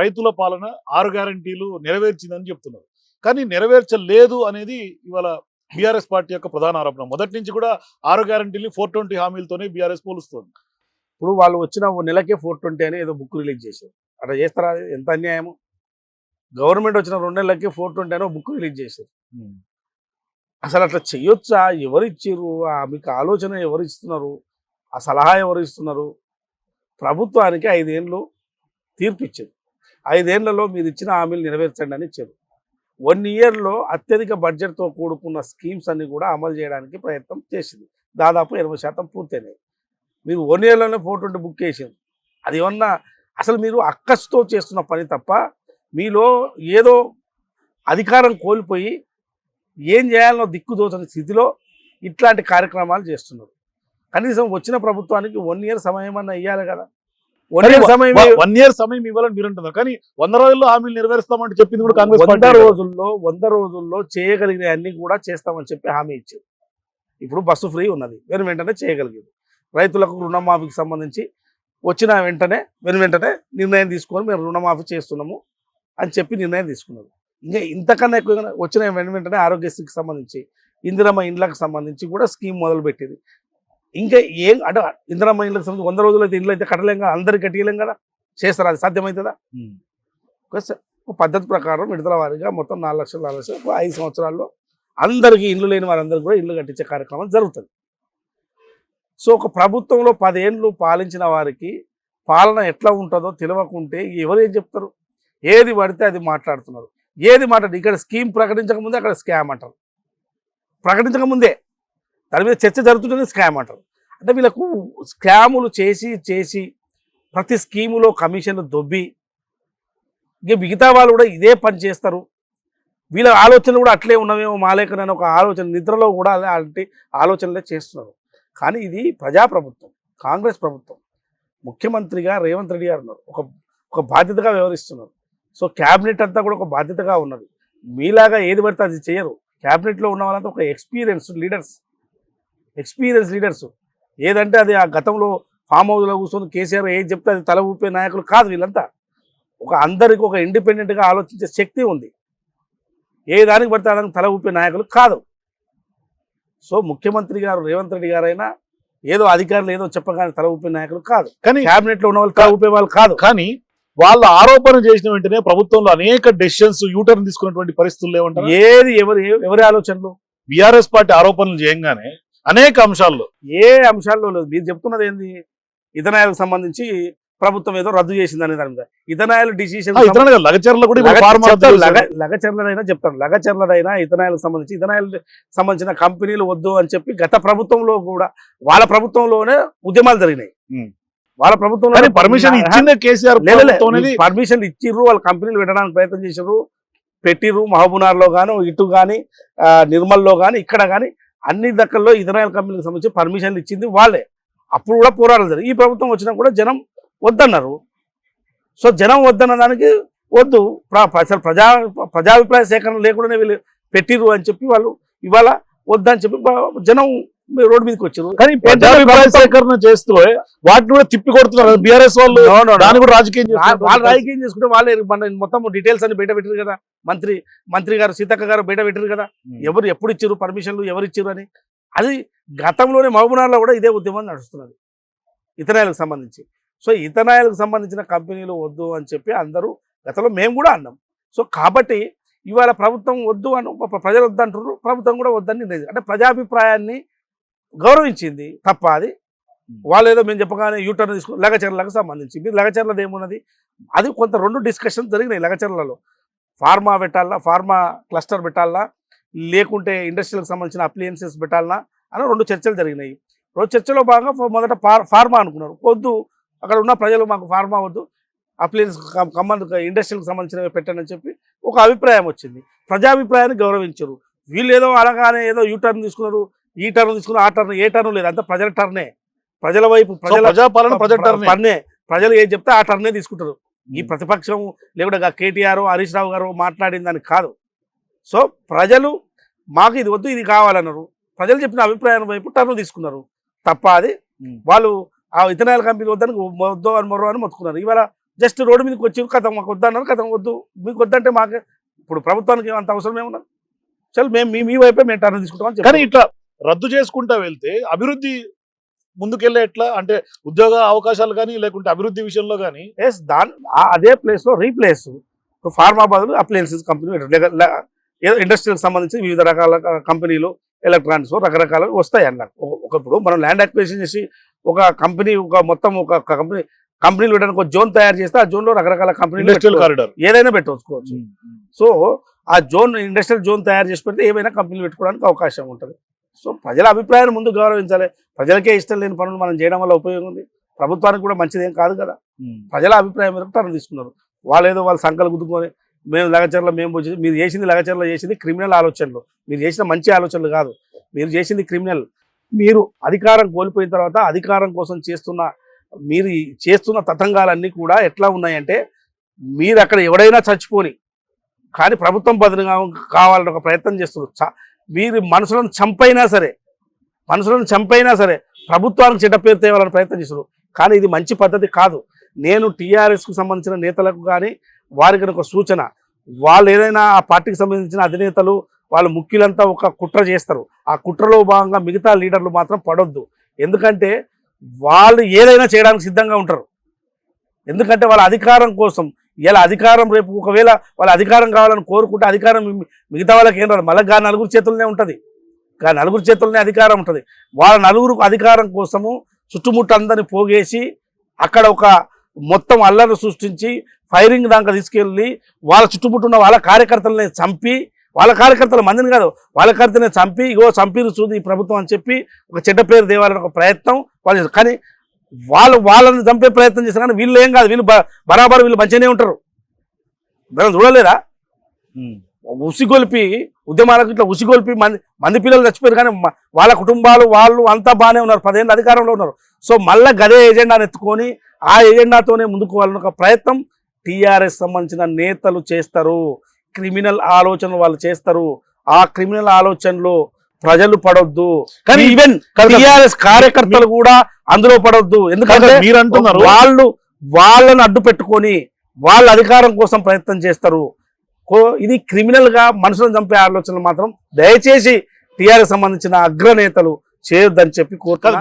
రైతుల పాలన ఆరు గ్యారంటీలు నెరవేర్చిందని చెప్తున్నారు. కానీ నెరవేర్చలేదు అనేది ఇవాళ బీఆర్ఎస్ పార్టీ యొక్క ప్రధాన ఆరోపణ. మొదటి నుంచి కూడా ఆరు గ్యారంటీలు ఫోర్ ట్వంటీ హామీలతోనే బీఆర్ఎస్ పోలుస్తుంది. ఇప్పుడు వాళ్ళు వచ్చిన నెలకే ఫోర్ ట్వంటీ అని ఏదో బుక్ రిలీజ్ చేశారు. అట్లా చేస్తారా? ఎంత అన్యాయము? గవర్నమెంట్ వచ్చిన రెండు నెలలకే ఫోర్ ట్వంటీ అని బుక్ రిలీజ్ చేశారు. అసలు అట్లా చెయ్యొచ్చా ఎవరు ఇచ్చిర్రు? ఆ మీకు ఆలోచన ఎవరు ఇస్తున్నారు? ఆ సలహా ఎవరు ఇస్తున్నారు? ప్రభుత్వానికి ఐదేళ్ళు తీర్పు ఇచ్చారు ఐదేళ్ళలో మీరు ఇచ్చిన హామీలు నెరవేర్చండి అని ఇచ్చారు. వన్ ఇయర్లో అత్యధిక బడ్జెట్తో కూడుకున్న స్కీమ్స్ అన్ని కూడా అమలు చేయడానికి ప్రయత్నం చేసింది. దాదాపు ఇరవై శాతం పూర్తయినాయి. మీరు వన్ ఇయర్లోనే ఫోర్ ట్వంటీ బుక్ చేసింది అది ఏమన్నా అసలు మీరు అక్కస్తో చేస్తున్న పని తప్ప మీలో ఏదో అధికారం కోల్పోయి ఏం చేయాలనో దిక్కుదోచని స్థితిలో ఇట్లాంటి కార్యక్రమాలు చేస్తున్నారు. కనీసం వచ్చిన ప్రభుత్వానికి వన్ ఇయర్ సమయం అన్న ఇవ్వాలి కదా. వన్ ఇయర్ సమయం ఇవ్వాలని మీరు అంటున్నారు కానీ వంద రోజుల్లో హామీలు నెరవేరుస్తామంటే చెప్పింది కూడా కాంగ్రెస్ వంద రోజుల్లో వంద రోజుల్లో చేయగలిగిన అన్ని కూడా చేస్తామని చెప్పి హామీ ఇచ్చారు. ఇప్పుడు బస్సు ఫ్రీ ఉన్నది వెను వెంటనే చేయగలిగింది. రైతులకు రుణమాఫీకి సంబంధించి వచ్చిన వెంటనే వెను వెంటనే నిర్ణయం తీసుకొని మేము రుణమాఫీ చేస్తున్నాము అని చెప్పి నిర్ణయం తీసుకున్నారు. ఇంకా ఇంతకన్నా ఎక్కువగా వచ్చిన వెను వెంటనే ఆరోగ్యశ్రీకి సంబంధించి ఇందిరమ్మ ఇండ్లకు సంబంధించి కూడా స్కీమ్ మొదలుపెట్టింది. ఇంకా ఏం అంటే ఇందిరమ్మ ఇండ్లకు సంబంధించి వంద రోజులు అయితే ఇండ్లు అయితే కట్టలేం కదా అందరికి కట్టలేం కదా. చేస్తారు? అది సాధ్యమవుతుందా. ఒక పద్ధతి ప్రకారం విడుదల వారీగా మొత్తం నాలుగు లక్షలు నాలుగు లక్షలు ఐదు సంవత్సరాల్లో అందరికీ ఇల్లు లేని వారందరికీ కూడా ఇల్లు కట్టించే కార్యక్రమం జరుగుతుంది. సో ఒక ప్రభుత్వంలో పదేళ్ళు పాలించిన వారికి పాలన ఎట్లా ఉంటుందో తెలియకుంటే ఎవరు ఏం చెప్తారు? ఏది పడితే అది మాట్లాడుతున్నారు. ఏది మాట్లాడు ఇక్కడ స్కీమ్ ప్రకటించక ముందే అక్కడ స్కామ్ అంటారు. ప్రకటించక ముందే దాని మీద చర్చ జరుగుతుంటుంది స్కామ్ అంటారు. అంటే వీళ్ళకు స్కాములు చేసి చేసి ప్రతి స్కీములో కమిషన్లు దొబ్బి ఇక మిగతా వాళ్ళు కూడా ఇదే పని చేస్తారు. వీళ్ళ ఆలోచనలు కూడా అట్లే ఉన్నవేమో మాలేకనని ఒక ఆలోచన నిద్రలో కూడా అలాంటి ఆలోచనలే చేస్తున్నారు. కానీ ఇది ప్రజాప్రభుత్వం కాంగ్రెస్ ప్రభుత్వం. ముఖ్యమంత్రిగా రేవంత్ రెడ్డి గారు ఉన్నారు. ఒక ఒక బాధ్యతగా వ్యవహరిస్తున్నారు. సో క్యాబినెట్ అంతా కూడా ఒక బాధ్యతగా ఉన్నది. మీలాగా ఏది పడితే అది చేయరు. క్యాబినెట్లో ఉన్న వాళ్ళంతా ఒక ఎక్స్పీరియన్స్ లీడర్స్. Experience leaders. ఏదంటే అది ఆ గతంలో ఫామ్ హౌస్లో కూర్చొని కేసీఆర్ ఏది చెప్తే అది తల ఊపే నాయకులు కాదు వీళ్ళంతా. ఒక అందరికి ఒక ఇండిపెండెంట్గా ఆలోచించే శక్తి ఉంది. ఏ దానికి పడితే దానికి తల ఊపే నాయకులు కాదు. సో ముఖ్యమంత్రి గారు రేవంత్ రెడ్డి గారైనా ఏదో అధికారులు ఏదో చెప్పగానే తల ఊపే నాయకులు కాదు. కానీ క్యాబినెట్లో ఉన్న వాళ్ళు తల ఊపే వాళ్ళు కాదు. కానీ వాళ్ళ ఆరోపణ చేసిన వెంటనే ప్రభుత్వంలో అనేక డెసిషన్స్ యూటర్న్ తీసుకున్నటువంటి పరిస్థితులు ఏమంటారు ఏది ఎవరి ఎవరి ఆలోచనలు? బీఆర్ఎస్ పార్టీ ఆరోపణలు చేయంగానే అనేక అంశాల్లో. ఏ అంశాల్లో లేదు. మీరు చెప్తున్నది ఏంది? ఇథనాయలకు సంబంధించి ప్రభుత్వం ఏదో రద్దు చేసింది అనే దాని మీద. ఇథనాయల్ డిసిషన్ లగచర్ల కూడా. లగచర్లదైనా చెప్తాను. లగచర్లదైనా ఇథనాయలకు సంబంధించి ఇథనాయల్ సంబంధించిన కంపెనీలు వద్దు అని చెప్పి గత ప్రభుత్వంలో కూడా వాళ్ళ ప్రభుత్వంలోనే ఉద్యమాలు జరిగినాయి. వాళ్ళ ప్రభుత్వంలో పర్మిషన్ ఇచ్చిందే కేసీఆర్ పర్మిషన్ ఇచ్చిర్రు వాళ్ళ కంపెనీలు పెట్టడానికి ప్రయత్నం చేసిర్రు పెట్టిర్రు మహబూనార్లో గాను ఇటు కానీ నిర్మల్లో కానీ ఇక్కడ కానీ అన్ని దక్కల్లో ఇజ్రాయల్ కంపెనీకి సంబంధించి పర్మిషన్లు ఇచ్చింది వాళ్ళే. అప్పుడు కూడా పోరాటం జరిగింది. ఈ ప్రభుత్వం వచ్చినా కూడా జనం వద్దన్నారు. సో జనం వద్దన్న దానికి వద్దు. అసలు ప్రజా ప్రజాభిప్రాయ సేకరణ లేకుండానే వీళ్ళు పెట్టిర్రు అని చెప్పి వాళ్ళు ఇవాళ వద్దని చెప్పి జనం రోడ్డు మీదకి వచ్చారు. కానీ ప్రజాభిప్రాయ సేకరణ చేస్తూ వాటిని కూడా తిప్పి కొడుతున్నారు. బీఆర్ఎస్ వాళ్ళు. దాన్ని కూడా రాజకీయం వాళ్ళు. రాజకీయం చేసుకుంటే వాళ్ళే మన మొత్తం డీటెయిల్స్ అన్ని బయట పెట్టారు కదా. మంత్రి మంత్రి గారు సీతక్క గారు బయట పెట్టారు కదా. ఉమ్. ఎవరు ఎప్పుడు ఇచ్చారు పర్మిషన్లు ఎవరు ఇచ్చారు అని. అది గతంలోనే మహబూబ్నగర్లో కూడా ఇదే ఉద్యమం నడుస్తున్నది. ఇథనాయలకు సంబంధించి. సో ఇథనాయలకు సంబంధించిన కంపెనీలు వద్దు అని చెప్పి అందరూ గతంలో మేము కూడా అన్నాం. సో కాబట్టి ఇవాళ ప్రభుత్వం వద్దు అని ప్రజలు వద్దు అంటున్నారు ప్రభుత్వం కూడా వద్దని అంటే ప్రజాభిప్రాయాన్ని గౌరవించింది తప్ప అది. వాళ్ళు ఏదో మేము చెప్పగానే యూటర్న్ తీసుకుని లగచర్లకు సంబంధించి. మీరు లగచర్లది ఏమున్నది? అది కొంత రెండు డిస్కషన్ జరిగినాయి లగచర్లలో. ఫార్మా పెట్టాలా ఫార్మా క్లస్టర్ పెట్టాలా లేకుంటే ఇండస్ట్రీలకు సంబంధించిన అప్లియన్సెస్ పెట్టాలనా అని రెండు చర్చలు జరిగినాయి. రెండు చర్చలో భాగంగా మొదట ఫార్- ఫార్మా అనుకున్నారు. వద్దు అక్కడ ఉన్న ప్రజలు మాకు ఫార్మా వద్దు అప్లియన్స్ కమ్మన్ ఇండస్ట్రీలకు సంబంధించినవి పెట్టండి అని చెప్పి ఒక అభిప్రాయం వచ్చింది. ప్రజాభిప్రాయాన్ని గౌరవించరు. వీళ్ళు ఏదో అనగానే ఏదో యూ టర్న్ తీసుకున్నారు ఈ టర్న్ తీసుకున్నారు ఆ టర్న్ ఏ టర్న్ లేదు. అంతా ప్రజల టర్నే ప్రజల వైపు ప్రజల ప్రజెక్టర్ టర్నే ప్రజలు ఏం. చెప్తే ఆ టర్నే తీసుకుంటారు. ఈ ప్రతిపక్షం లేకుంటే కేటీఆర్ హరీష్ రావు గారు మాట్లాడిన దానికి కాదు. సో ప్రజలు మాకు ఇది వద్దు ఇది కావాలన్నారు. ప్రజలు చెప్పిన అభిప్రాయం వైపు టర్న్ తీసుకున్నారు. తప్ప అది. వాళ్ళు ఆ ఇథనాయల్ కంపెనీ వద్దని వద్దు అని మొర్రో అని మొత్తుకున్నారు. ఇవాళ జస్ట్ రోడ్డు మీదకి వచ్చి కథ మాకు వద్దన్నారు కథ వద్దు. మీకు వద్దంటే మాకు ఇప్పుడు ప్రభుత్వానికి అంత అవసరం ఏమున్నది చల్ మేము మీ వైపే మేము టర్న్ తీసుకుంటాం కానీ. ఇట్లా రద్దు చేసుకుంటా వెళ్తే అభివృద్ధి ముందుకెళ్ళే ఎట్లా? అంటే ఉద్యోగ అవకాశాలు కానీ లేకుంటే అభివృద్ధి విషయంలో కానీ? ఎస్ దాని అదే ప్లేస్లో రీప్లేస్ ఫార్మా బదులు అప్లయన్సెస్ కంపెనీ ఇండస్ట్రీకి సంబంధించి వివిధ రకాల కంపెనీలు ఎలక్ట్రానిక్స్ రకరకాల వస్తాయి అన్న ఒక- ఒకప్పుడు మనం ల్యాండ్ అక్విజిషన్ చేసి ఒక కంపెనీ ఒక మొత్తం ఒక కంపెనీ కంపెనీలు పెట్టడానికి ఒక జోన్ తయారు చేస్తే ఆ జోన్లో రకరకాల కంపెనీలు. కారిడార్. ఏదైనా పెట్టుకోవచ్చు సో ఆ జోన్ ఇండస్ట్రియల్ జోన్ తయారు చేసి పెడితే ఏమైనా కంపెనీలు పెట్టుకోవడానికి అవకాశం ఉంటుంది. సో ప్రజల అభిప్రాయాన్ని ముందు గౌరవించాలి. ప్రజలకే ఇష్టం లేని పనులు మనం చేయడం వల్ల ఉపయోగం ఉంది. ప్రభుత్వానికి కూడా మంచిదేం కాదు కదా. ప్రజల అభిప్రాయం మేరకు టర్న్ తీసుకున్నారు. వాళ్ళు ఏదో వాళ్ళ సంకలు గుద్దుకొని మేము లగచర్ల మేము వచ్చి మీరు చేసింది లగచర్ల చేసింది క్రిమినల్ ఆలోచనలు. మీరు చేసిన మంచి ఆలోచనలు కాదు. మీరు చేసింది క్రిమినల్. మీరు అధికారం కోల్పోయిన తర్వాత అధికారం కోసం చేస్తున్న మీరు చేస్తున్న తతంగాలన్నీ కూడా ఎట్లా ఉన్నాయంటే మీరు అక్కడ ఎవడైనా చచ్చిపోని కానీ ప్రభుత్వం బదులుగా కావాలని ఒక ప్రయత్నం చేస్తున్నారు. మీరు మనుషులను చంపైనా సరే మనసులను చంపైనా సరే ప్రభుత్వానికి చెడ్డ పేరు తేవాలని ప్రయత్నం చేశారు. కానీ ఇది మంచి పద్ధతి కాదు. నేను టీఆర్ఎస్కు సంబంధించిన నేతలకు కానీ వారికి ఒక సూచన. వాళ్ళు ఏదైనా ఆ పార్టీకి సంబంధించిన అధినేతలు వాళ్ళ ముఖ్యులంతా ఒక కుట్ర చేస్తారు. ఆ కుట్రలో భాగంగా మిగతా లీడర్లు మాత్రం పడొద్దు. ఎందుకంటే వాళ్ళు ఏదైనా చేయడానికి సిద్ధంగా ఉంటారు. ఎందుకంటే వాళ్ళ అధికారం కోసం ఇలా అధికారం రేపు ఒకవేళ వాళ్ళ అధికారం కావాలని కోరుకుంటే అధికారం మిగతా వాళ్ళకి ఏం రాదు. మళ్ళీ గా నలుగురు చేతుల్లోనే ఉంటుంది. గా నలుగురు చేతుల్లోనే అధికారం ఉంటుంది. వాళ్ళ నలుగురు అధికారం కోసము చుట్టుముట్టు అందరిని పోగేసి అక్కడ ఒక మొత్తం అల్లరి సృష్టించి ఫైరింగ్ దాకా తీసుకెళ్ళి వాళ్ళ చుట్టుముట్టున్న వాళ్ళ కార్యకర్తలని చంపి వాళ్ళ కార్యకర్తల మందిని కాదు వాళ్ళ కార్యకర్తని చంపి ఇగో చంపిరు చూది ఈ ప్రభుత్వం అని చెప్పి ఒక చెడ్డ పేరు దేవాలని ఒక ప్రయత్నం వాళ్ళు కానీ వాళ్ళు వాళ్ళని చంపే ప్రయత్నం చేస్తారు కానీ వీళ్ళు ఏం కాదు వీళ్ళు బరాబర్ వీళ్ళు మంచిగానే ఉంటారు. మనం చూడలేదా? ఉసిగొల్పి ఉద్యమాలకు ఇట్లా ఉసిగొల్పి మంది మంది పిల్లలు చచ్చిపోయారు కానీ వాళ్ళ కుటుంబాలు వాళ్ళు అంతా బాగానే ఉన్నారు పదేళ్ళు అధికారంలో ఉన్నారు. సో మళ్ళా గదే ఎజెండాను ఎత్తుకొని ఆ ఎజెండాతోనే ముందుకు వాళ్ళని ఒక ప్రయత్నం టీఆర్ఎస్ సంబంధించిన నేతలు చేస్తారు. క్రిమినల్ ఆలోచనలు వాళ్ళు చేస్తారు. ఆ క్రిమినల్ ఆలోచనలు ప్రజలు పడొద్దు. కానీ ఈవెన్ టీఆర్ఎస్ కార్యకర్తలు కూడా అందులో పడొద్దు. ఎందుకంటే మీరు అంటున్నారు వాళ్ళు వాళ్ళని అడ్డు పెట్టుకొని వాళ్ళ అధికారం కోసం ప్రయత్నం చేస్తారు. ఇది క్రిమినల్గా మనుషులను చంపే ఆలోచనలు మాత్రం దయచేసి టీఆర్ఎస్ సంబంధించిన అగ్రనేతలు చేయొద్దని చెప్పి కోరుతున్నా